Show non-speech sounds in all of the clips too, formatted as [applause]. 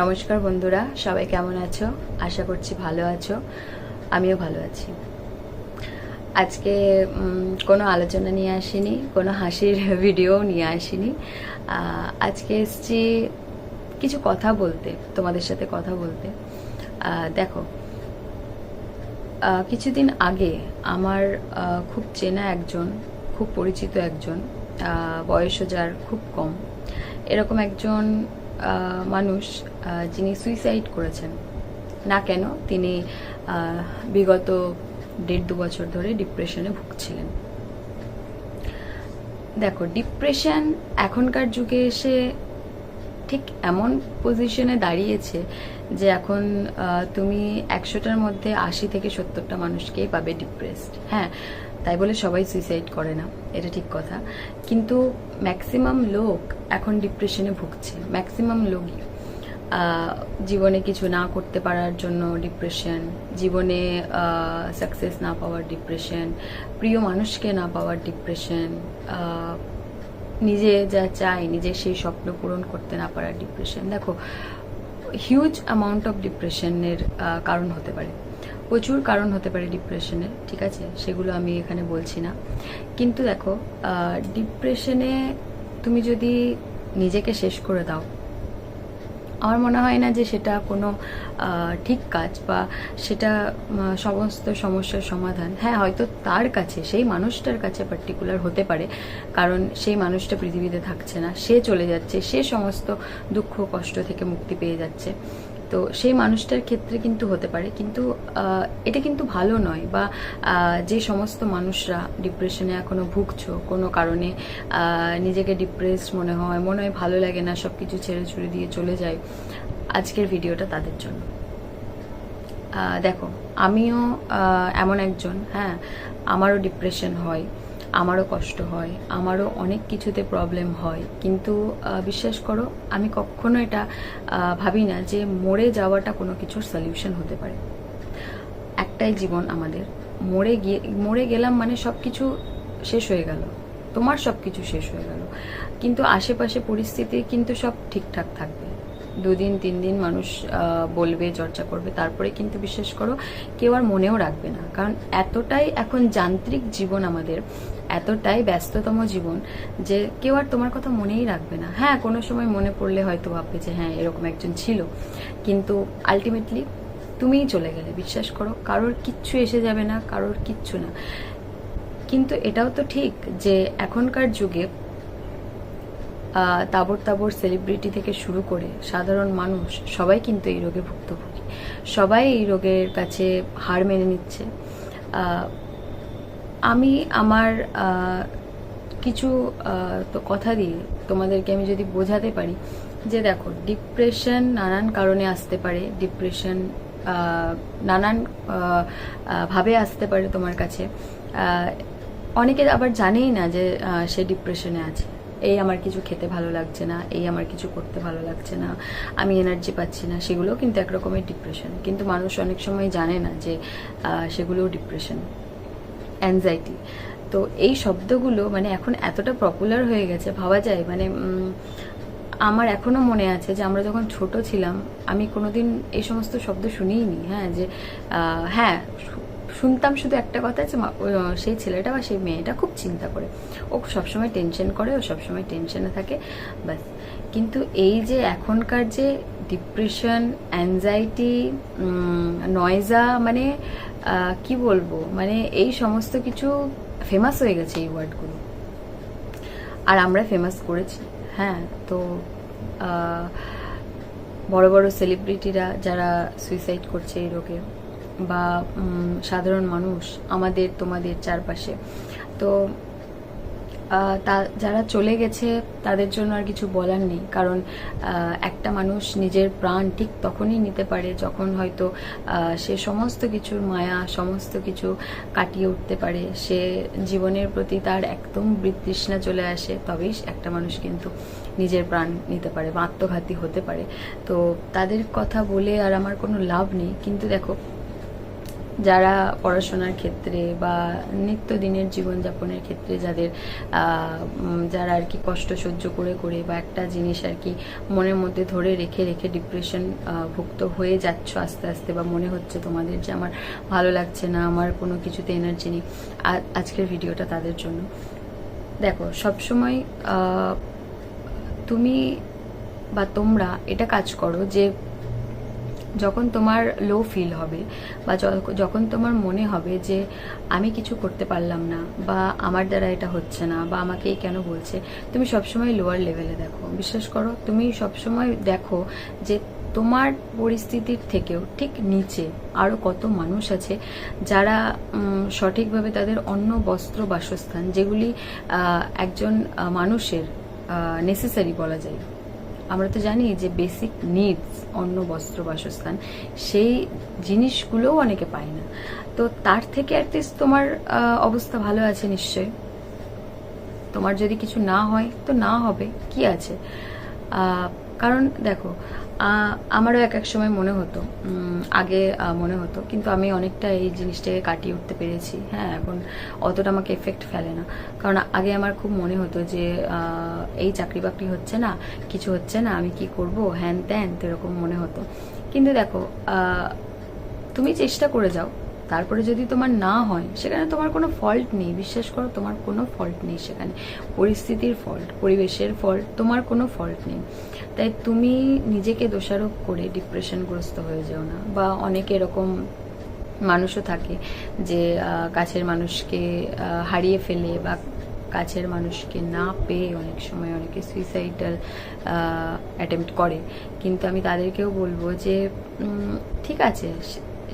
নমস্কার বন্ধুরা, সবাই কেমন আছো? আশা করছি ভালো আছো। আমিও ভালো আছি। আজকে কোনো আলোচনা নিয়ে আসিনি, কোনো হাসির [laughs] ভিডিও নিয়ে আসিনি। আজকে এসছি কিছু কথা বলতে, তোমাদের সাথে কথা বলতে। দেখো কিছুদিন আগে আমার খুব চেনা একজন, খুব পরিচিত একজন বয়সও যার খুব কম। এরকম একজন মানুষ যিনি সুইসাইড করেছেন, না কেন তিনি বিগত দেড় দু বছর ধরে ডিপ্রেশনে ভুগছিলেন। দেখো ডিপ্রেশন এখনকার যুগে এসে ঠিক এমন পজিশনে দাঁড়িয়েছে যে এখন তুমি একশোটার মধ্যে আশি থেকে সত্তরটা মানুষকেই পাবে ডিপ্রেসড হ্যাঁ? তাই বলে সবাই সুইসাইড করে না, এটা ঠিক কথা। কিন্তু ম্যাক্সিমাম লোক এখন ডিপ্রেশনে ভুগছে। ম্যাক্সিমাম লোকই জীবনে কিছু না করতে পারার জন্য ডিপ্রেশন জীবনে সাকসেস না পাওয়ার ডিপ্রেশন প্রিয় মানুষকে না পাওয়ার ডিপ্রেশন নিজে যা চাই নিজে সেই স্বপ্ন পূরণ করতে না পারার ডিপ্রেশন দেখো হিউজ অ্যামাউন্ট অফ ডিপ্রেশনের কারণ হতে পারে। প্রচুর কারণ হতে পারে ডিপ্রেশনের ঠিক আছে? সেগুলো আমি এখানে বলছি না। কিন্তু দেখো ডিপ্রেশনে তুমি যদি নিজেকে শেষ করে দাও, আমার মনে হয় না যে সেটা কোনো ঠিক কাজ বা সেটা সমস্ত সমস্যার সমাধান। হ্যাঁ হয়তো তার কাছে, সেই মানুষটার কাছে পার্টিকুলার হতে পারে, কারণ সেই মানুষটা পৃথিবীতে থাকছে না। সে চলে যাচ্ছে, সে সমস্ত দুঃখ, কষ্ট থেকে মুক্তি পেয়ে যাচ্ছে। তো সেই মানুষটার ক্ষেত্রে কিন্তু হতে পারে। কিন্তু এটা কিন্তু ভালো নয় বা যে সমস্ত মানুষরা ডিপ্রেশনে এখনও ভুগছো, কোনো কারণে নিজেকে ডিপ্রেস মনে হয় মনে হয় ভালো লাগে না সব কিছু ছেড়ে ছুড়ে দিয়ে চলে যায়, আজকের ভিডিওটা তাদের জন্য। দেখো, আমিও এমন একজন হ্যাঁ আমারও ডিপ্রেশন হয়। আমারও কষ্ট হয়, আমারও অনেক কিছুতে প্রবলেম হয়। কিন্তু বিশ্বাস করো, আমি কখনো এটা ভাবি না যে মরে যাওয়াটা কোনো কিছুর সলিউশন হতে পারে। একটাই জীবন আমাদের, মরে গিয়ে, মরে গেলাম মানে সব কিছু শেষ হয়ে গেল, তোমার সব কিছু শেষ হয়ে গেল। কিন্তু আশেপাশে পরিস্থিতি কিন্তু সব ঠিকঠাক থাকবে। দুদিন, তিন দিন মানুষ বলবে, চর্চা করবে, তারপরে কিন্তু বিশ্বাস করো, কেউ আর মনেও রাখবে না। কারণ এতটাই এখন যান্ত্রিক জীবন আমাদের এতটাই ব্যস্ততম জীবন যে কেউ আর তোমার কথা মনেই রাখবে না। হ্যাঁ কোনো সময় মনে পড়লে হয়তো ভাববে যে হ্যাঁ এরকম একজন ছিল। কিন্তু আলটিমেটলি তুমিই চলে গেলে, বিশ্বাস করো। কারোর কিচ্ছু এসে যাবে না, কারোর কিচ্ছু না। কিন্তু এটাও তো ঠিক যে এখনকার যুগে তাবর তাবর সেলিব্রিটি থেকে শুরু করে সাধারণ মানুষ সবাই কিন্তু এই রোগে ভুক্তভোগী। সবাই এই রোগের কাছে হার মেনে নিচ্ছে। আমি আমার কিছু তো কথা দিয়ে তোমাদেরকে আমি যদি বোঝাতে পারি যে দেখো ডিপ্রেশন নানান কারণে আসতে পারে ডিপ্রেশন নানান ভাবে আসতে পারে তোমার কাছে। অনেকে আবার জানেই না যে সে ডিপ্রেশনে আছে। এই আমার কিছু খেতে ভালো লাগছে না, এই আমার কিছু করতে ভালো লাগছে না, আমি এনার্জি পাচ্ছি না সেগুলো কিন্তু একরকমের ডিপ্রেশন কিন্তু মানুষ অনেক সময় জানে না যে সেগুলোও ডিপ্রেশন অ্যাংজাইটি তো এই শব্দগুলো মানে এখন এতটা পপুলার হয়ে গেছে, ভাবা যায় মানে আমার এখনও মনে আছে যে আমরা যখন ছোট ছিলাম, আমি কোনোদিন এই সমস্ত শব্দ শুনিনি হ্যাঁ যে হ্যাঁ শুনতাম শুধু একটা কথা যে সেই ছেলেটা বা সেই মেয়েটা খুব চিন্তা করে। ও সবসময় টেনশন করে, ও সবসময় টেনশনে থাকে, ব্যাস। কিন্তু এই যে এখনকার যে ডিপ্রেশন অ্যাংজাইটি নয়জা মানে কি বলব? মানে এই সমস্ত কিছু ফেমাস হয়ে গেছে এই ওয়ার্ডগুলো আর আমরা ফেমাস করেছি। হ্যাঁ তো বড় বড় সেলিব্রিটিরা যারা সুইসাইড করছে এই রোগে বা সাধারণ মানুষ, আমাদের, তোমাদের চারপাশে। তো তা যারা চলে গেছে, তাদের জন্য আর কিছু বলার নেই। কারণ একটা মানুষ নিজের প্রাণ ঠিক তখনই নিতে পারে যখন হয়তো সে সমস্ত কিছুর মায়া, সমস্ত কিছু কাটিয়ে উঠতে পারে। সে জীবনের প্রতি তার একদম বিতৃষ্ণা চলে আসে, তবেই একটা মানুষ কিন্তু নিজের প্রাণ নিতে পারে বা আত্মঘাতী হতে পারে। তো তাদের কথা বলে আর আমার কোনো লাভ নেই। কিন্তু দেখো যারা পড়াশোনার ক্ষেত্রে বা নিত্যদিনের জীবনযাপনের ক্ষেত্রে যাদের যারা আর কি কষ্ট সহ্য করে করে বা একটা জিনিস আর কি মনের মধ্যে ধরে রেখে রেখে ডিপ্রেশন ভুক্ত হয়ে যাচ্ছ আস্তে আস্তে বা মনে হচ্ছে তোমাদের যে আমার ভালো লাগছে না, আমার কোনো কিছুতে এনার্জি নেই আজকের ভিডিওটা তাদের জন্য। দেখো, সবসময় তুমি বা তোমরা এটা কাজ করো যে যখন তোমার লো ফিল হবে বা যখন তোমার মনে হবে যে আমি কিছু করতে পারলাম না বা আমার দ্বারা এটা হচ্ছে না বা আমাকে কেন বলছে, তুমি সবসময় লোয়ার লেভেলে দেখো। বিশ্বাস করো, তুমি সবসময় দেখো যে তোমার পরিস্থিতির থেকেও ঠিক নিচে আরও কত মানুষ আছে যারা সঠিকভাবে তাদের অন্য বস্ত্র বাসস্থান যেগুলি একজন মানুষের নেসেসারি বলা যায়। আমরা তো জানি যে বেসিক নিডস অন্য বস্ত্র, বাসস্থান, সেই জিনিসগুলোও অনেকে পায় না। তো তার থেকে অ্যাটলিস্ট তোমার অবস্থা ভালো আছে নিশ্চয় তোমার যদি কিছু না হয়, তো না হবে। কি আছে? কারণ দেখো আমারও এক এক সময় মনে হতো আগে মনে হতো, কিন্তু আমি অনেকটা এই জিনিসটাকে কাটিয়ে উঠতে পেরেছি। হ্যাঁ এখন অতটা আমাকে এফেক্ট ফেলে না। কারণ আগে আমার খুব মনে হতো যে এই চাকরি বাকরি হচ্ছে না, কিছু হচ্ছে না, আমি কি করব? হ্যান ত্যান এরকম মনে হতো। কিন্তু দেখো তুমি চেষ্টা করে যাও। তারপরে যদি তোমার না হয়, সেখানে তোমার কোনো ফল্ট নেই। বিশ্বাস করো, তোমার কোনো ফল্ট নেই সেখানে। পরিস্থিতির ফল্ট পরিবেশের ফল্ট তোমার কোনো ফল্ট নেই। তাই তুমি নিজেকে দোষারোপ করে ডিপ্রেশনগ্রস্ত হয়ে যেও না। বা অনেকে এরকম মানুষও থাকে যে কাছের মানুষকে হারিয়ে ফেলে বা কাছের মানুষকে না পেয়ে অনেক সময় অনেকে সুইসাইডাল অ্যাটেম্প্ট করে। কিন্তু আমি তাদেরকেও বলব যে ঠিক আছে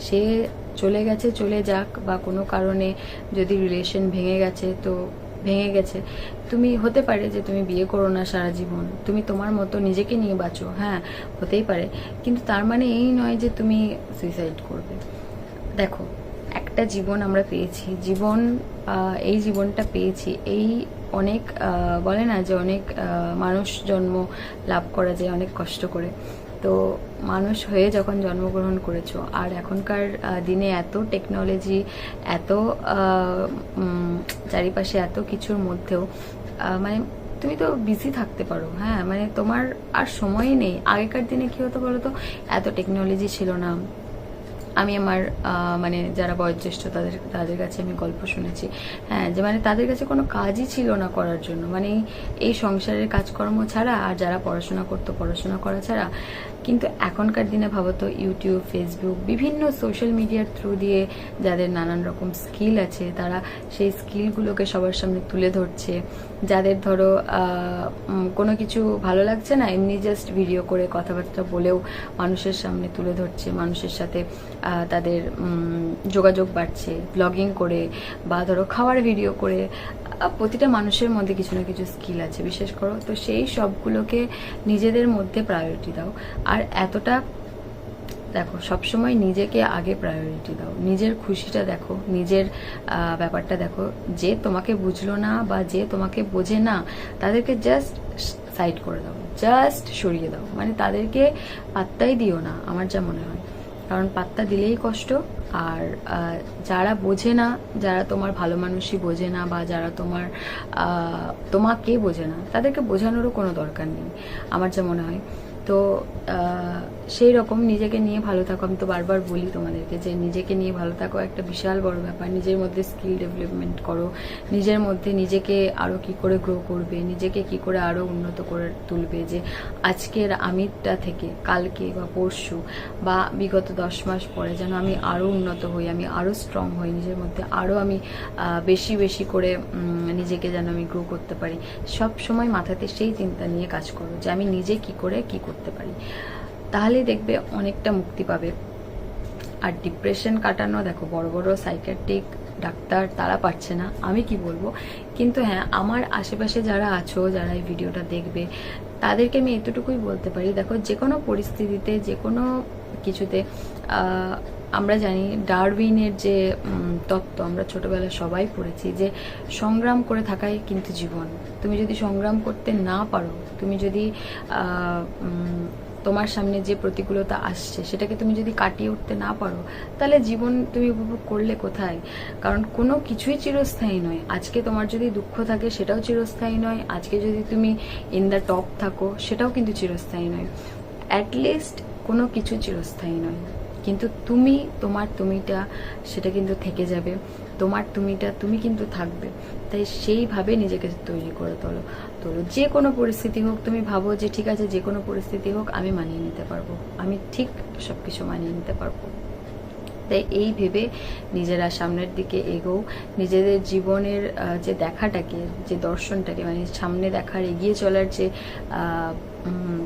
সে- চলে গেছে, চলে যাক বা কোনো কারণে যদি রিলেশন ভেঙে গেছে, তো ভেঙে গেছে। তুমি হতে পারে যে তুমি বিয়ে করো না সারা জীবন, তুমি তোমার মতো নিজেকে নিয়ে বাঁচো হ্যাঁ হতেই পারে। কিন্তু তার মানে এই নয় যে তুমি সুইসাইড করবে। দেখো, একটা জীবন আমরা পেয়েছি, জীবন এই জীবনটা পেয়েছি, এই অনেক বলে না যে অনেক মানুষ জন্ম লাভ করা যায় অনেক কষ্ট করে। তো মানুষ হয়ে যখন জন্মগ্রহণ করেছ, আর এখনকার দিনে এত টেকনোলজি এত চারিপাশে এত কিছুর মধ্যেও মানে তুমি তো বিজি থাকতে পারো হ্যাঁ? মানে তোমার আর সময় নেই। আগেকার দিনে কি হতো বলো তো এত টেকনোলজি ছিল না। আমি আমার মানে যারা বয়োজ্যেষ্ঠ তাদের তাদের কাছে আমি গল্প শুনেছি। হ্যাঁ যে মানে তাদের কাছে কোনো কাজই ছিল না করার জন্য। মানে এই- সংসারের কাজকর্ম ছাড়া আর যারা পড়াশোনা করতো, পড়াশোনা করা ছাড়া। কিন্তু এখনকার দিনে ভাবো তো ইউটিউব, ফেসবুক, বিভিন্ন সোশ্যাল মিডিয়ার থ্রু দিয়ে যাদের নানান রকম স্কিল আছে, তারা সেই স্কিলগুলোকে সবার সামনে তুলে ধরছে। যাদের ধরো কোনো কিছু ভালো লাগছে না, এমনি জাস্ট ভিডিও করে কথাবার্তা বলেও মানুষের সামনে তুলে ধরছে, মানুষের সাথে তাদের যোগাযোগ বাড়ছে ব্লগিং করে বা ধরো খাওয়ার ভিডিও করে প্রতিটা মানুষের মধ্যে কিছু না কিছু স্কিল আছে। বিশেষ করো, তো সেই সবগুলোকে নিজেদের মধ্যে প্রায়োরিটি দাও। আর এতটা দেখো, সবসময় নিজেকে আগে প্রায়োরিটি দাও। নিজের খুশিটা দেখো, নিজের ব্যাপারটা দেখো। যে তোমাকে বুঝলো না বা যে তোমাকে বোঝে না, তাদেরকে জাস্ট সাইড করে দাও জাস্ট সরিয়ে দাও। মানে তাদেরকে পাত্তাই দিও না, আমার যা মনে হয়। কারণ পাত্তা দিলেই কষ্ট, আর যারা বোঝে না, যারা তোমার ভালো মানুষই বোঝে না বা যারা তোমার তোমাকে বোঝে না, তাদেরকে বোঝানোরও কোনো দরকার নেই, আমার যা মনে হয়। তো সেই রকম নিজেকে নিয়ে ভালো থাকো। আমি তো বারবার বলি তোমাদেরকে যে নিজেকে নিয়ে ভালো থাকো একটা বিশাল বড় ব্যাপার। নিজের মধ্যে স্কিল ডেভেলপমেন্ট করো। নিজের মধ্যে নিজেকে আরও কি করে গ্রো করবে? নিজেকে কি করে আরও উন্নত করে তুলবে? যে আজকের আমিরটা থেকে কালকে বা পরশু বা বিগত দশ মাস পরে যেন আমি আরও উন্নত হই, আমি আরও স্ট্রং হই, নিজের মধ্যে আরও আমি বেশি বেশি করে নিজেকে যেন আমি গ্রো করতে পারি। সব সময় মাথাতে সেই চিন্তা নিয়ে কাজ করো যে আমি নিজে কি করে কি করতে পারি। তাহলেই দেখবে অনেকটা মুক্তি পাবে। আর ডিপ্রেশন কাটানো, দেখো, বড় বড় সাইকিয়াট্রিক ডাক্তার তারা পারছে না, আমি কি বলব? কিন্তু হ্যাঁ আমার আশেপাশে যারা আছো, যারা এই ভিডিওটা দেখবে, তাদেরকে আমি এতটুকুই বলতে পারি, দেখো যে কোনো পরিস্থিতিতে যে কোনো কিছুতে আমরা জানি ডারউইনের যে তত্ত্ব, আমরা ছোটবেলায় সবাই পড়েছি যে, সংগ্রাম করে থাকাই কিন্তু জীবন। তুমি যদি সংগ্রাম করতে না পারো, তুমি যদি তোমার সামনে যে প্রতিকূলতা আসছে, সেটাকে তুমি যদি কাটিয়ে উঠতে না পারো, তাহলে জীবন তুমি উপভোগ করলে কোথায়? কারণ কোনো কিছুই চিরস্থায়ী নয়। আজকে তোমার যদি দুঃখ থাকে, সেটাও চিরস্থায়ী নয়। আজকে যদি তুমি ইন দ্য টপ থাকো, সেটাও কিন্তু চিরস্থায়ী নয়। অ্যাটলিস্ট কোনো কিছু চিরস্থায়ী নয়। কিন্তু তুমি, তোমার, তুমিটা, সেটা কিন্তু থেকে যাবে। তোমার তুমিটা তুমি কিন্তু থাকবে। তাই সেইভাবে নিজেকে তৈরি করে তোলো। তোলো যে কোনো পরিস্থিতি হোক, তুমি ভাবো যে ঠিক আছে, যে কোনো পরিস্থিতি হোক, আমি মানিয়ে নিতে পারব। আমি ঠিক সব কিছু মানিয়ে নিতে পারব। তাই এই ভেবে নিজেরা সামনের দিকে এগোও। নিজেদের জীবনের যে দেখাটাকে, যে দর্শনটাকে মানে সামনে দেখার, এগিয়ে চলার যে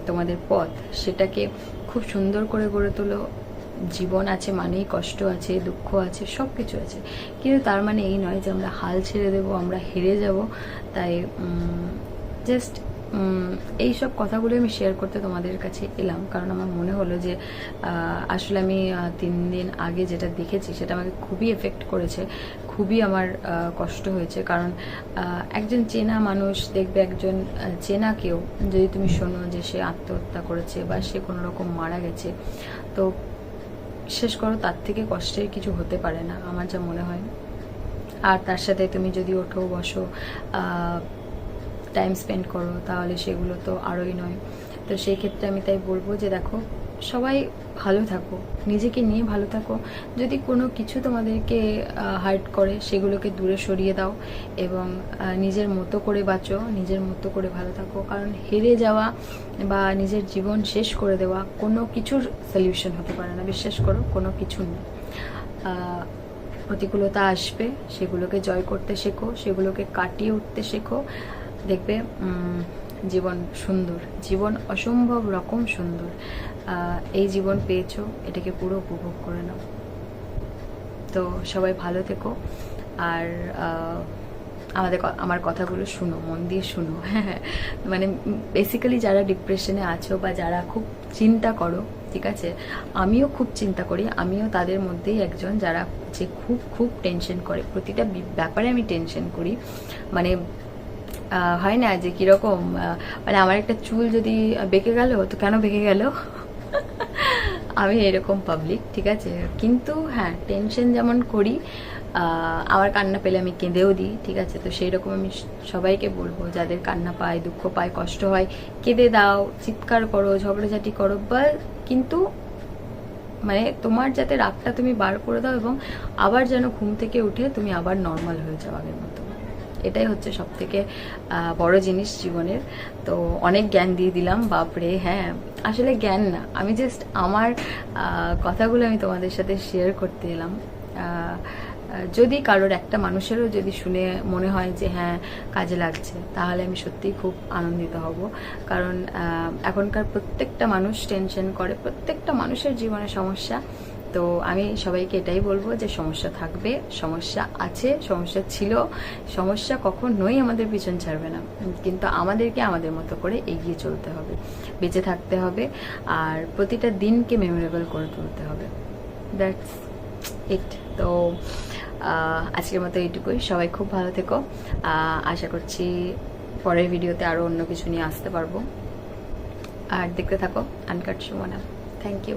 তোমাদের পথ, সেটাকে খুব সুন্দর করে গড়ে তোলো। জীবন আছে মানেই কষ্ট আছে, দুঃখ আছে সব কিছু আছে। কিন্তু তার মানে এই নয় যে আমরা হাল ছেড়ে দেব, আমরা হেরে যাব। তাই জাস্ট এই সব কথাগুলো আমি শেয়ার করতে তোমাদের কাছে এলাম। কারণ আমার মনে হলো যে আসলে আমি তিন দিন আগে যেটা দেখেছি সেটা আমাকে খুবই এফেক্ট করেছে, খুবই আমার কষ্ট হয়েছে। কারণ একজন চেনা মানুষ দেখবে, একজন চেনা কেউ, যদি তুমি শোনো যে সে আত্মহত্যা করেছে বা সে কোনো রকম মারা গেছে, তো শেষ করো, তার থেকে কষ্টের কিছু হতে পারে না, আমার যা মনে হয়। আর তার সাথে তুমি যদি ওঠো বসো টাইম স্পেন্ড করো, তাহলে সেগুলো তো আরোই নয়। তো সেই ক্ষেত্রে আমি তাই বলব যে, দেখো সবাই ভালো থাকো, নিজেকে নিয়ে ভালো থাকো। যদি কোনো কিছু তোমাদেরকে হার্ট করে, সেগুলোকে দূরে সরিয়ে দাও এবং নিজের মতো করে বাঁচো, নিজের মতো করে ভালো থাকো। কারণ হেরে যাওয়া বা নিজের জীবন শেষ করে দেওয়া কোনো কিছুর সলিউশন হতে পারে না। বিশ্বাস করো, কোনো কিছু নেই। প্রতিকূলতা আসবে, সেগুলোকে জয় করতে শেখো, সেগুলোকে কাটিয়ে উঠতে শেখো। দেখবে জীবন সুন্দর। জীবন অসম্ভব রকম সুন্দর। এই জীবন পেয়েছ, এটাকে পুরো উপভোগ করে নাও। তো সবাই ভালো থেকো, আর আমাদের আমার কথাগুলো শুনো, মন দিয়ে শুনো। হ্যাঁ [laughs] মানে বেসিক্যালি যারা ডিপ্রেশনে আছো বা যারা খুব চিন্তা করো, ঠিক আছে, আমিও খুব চিন্তা করি, আমিও তাদের মধ্যেই একজন যারা যে খুব খুব টেনশন করে। প্রতিটা ব্যাপারে আমি টেনশন করি। মানে হয় না যে কীরকম মানে আমার একটা চুল যদি বেঁকে গেল, তো কেন বেঁকে গেল? আমি এরকম পাবলিক ঠিক আছে? কিন্তু হ্যাঁ টেনশন যেমন করি আমার কান্না পেলে আমি কেঁদেও দিই, ঠিক আছে? তো সেই রকম আমি সবাইকে বলব, যাদের কান্না পায়, দুঃখ পায়, কষ্ট হয়, কেঁদে দাও, চিৎকার করো, ঝগড়াঝাটি করো, বা কিন্তু মানে তোমার যাতে রাগটা তুমি বার করে দাও এবং আবার যেন ঘুম থেকে উঠে তুমি আবার নর্মাল হয়ে যাও আগের মতো। এটাই হচ্ছে সব থেকে বড় জিনিস জীবনের। তো অনেক জ্ঞান দিয়ে দিলাম, বাপরে হ্যাঁ। আসলে জ্ঞান না। আমি জাস্ট আমার কথাগুলো আমি তোমাদের সাথে শেয়ার করতে এলাম। যদি কারোর একটা মানুষেরও যদি শুনে মনে হয় যে হ্যাঁ কাজে লাগছে, তাহলে আমি সত্যিই খুব আনন্দিত হব। কারণ এখনকার প্রত্যেকটা মানুষ টেনশন করে, প্রত্যেকটা মানুষের জীবনে সমস্যা। তো আমি সবাইকে এটাই বলব যে সমস্যা থাকবে, সমস্যা আছে, সমস্যা ছিল। সমস্যা কখনোই আমাদের পিছন ছাড়বে না। কিন্তু আমাদেরকে আমাদের মতো করে এগিয়ে চলতে হবে, বেঁচে থাকতে হবে, আর প্রতিটা দিনকে মেমোরেবল করে তুলতে হবে। দ্যাটস ইট তো আজকের মতো এইটুকুই। সবাই খুব ভালো থেকো। আশা করছি পরের ভিডিওতে আরও অন্য কিছু নিয়ে আসতে পারব। আর দেখতে থাকো আনকাট সুমনা। Thank you